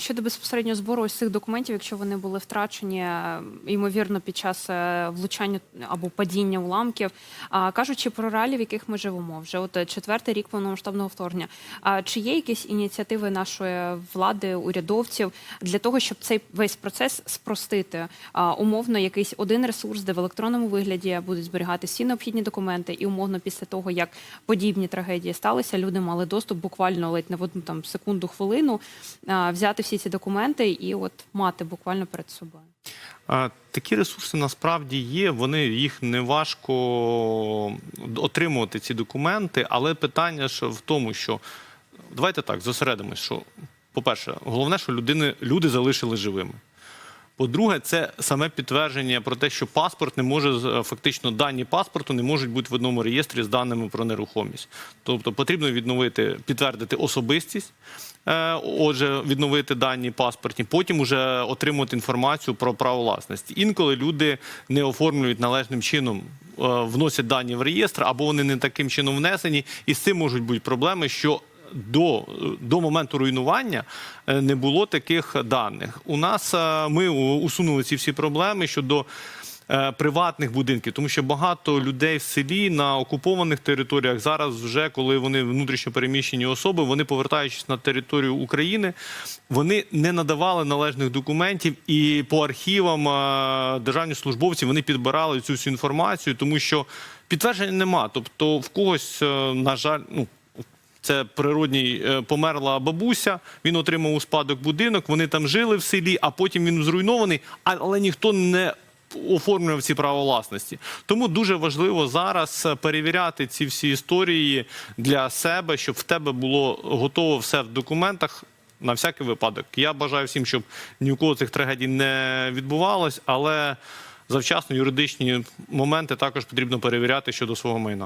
Щодо безпосередньо збору ось цих документів, якщо вони були втрачені, е, ймовірно, під час е, влучання або падіння уламків, а, кажучи про реалії, в яких ми живемо, вже от е, четвертий рік повномасштабного вторгнення. А чи є якісь ініціативи нашої влади, урядовців для того, щоб цей весь процес спростити? Умовно, якийсь один ресурс, де в електронному вигляді будуть зберігати всі необхідні документи, і умовно після того, як подібні трагедії сталися, люди мали доступ буквально ледь в одну там секунду, хвилину взяти всі ці документи і от мати буквально перед собою. Такі ресурси насправді є. Вони їх не важко отримувати ці документи, але питання ж в тому, що давайте так зосередимось, що, по-перше, головне, що людини, люди залишили живими. По-друге, це саме підтвердження про те, що паспорт не може з- фактично дані паспорту не можуть бути в одному реєстрі з даними про нерухомість. Тобто потрібно відновити, підтвердити особистість, е, отже, відновити дані паспортні, потім уже отримувати інформацію про право власності. Інколи люди не оформлюють належним чином. е, Вносять дані в реєстр, або вони не таким чином внесені, і з цим можуть бути проблеми, що до, до моменту руйнування е, не було таких даних. У нас е, ми усунули ці всі проблеми щодо е, приватних будинків, тому що багато людей в селі на окупованих територіях зараз, вже коли вони внутрішньо переміщені особи, вони повертаючись на територію України, вони не надавали належних документів, і по архівам е, державні службовці вони підбирали цю всю інформацію, тому що підтвердження нема. Тобто, в когось, на жаль, ну. Це природній е, померла бабуся. Він отримав у спадок будинок. Вони там жили в селі, а потім він зруйнований, але ніхто не оформлював ці права власності. Тому дуже важливо зараз е, перевіряти ці всі історії для себе, щоб в тебе було готово все в документах. На всякий випадок. Я бажаю всім, щоб ні у кого цих трагедій не відбувалось, але завчасно юридичні моменти також потрібно перевіряти щодо свого майна.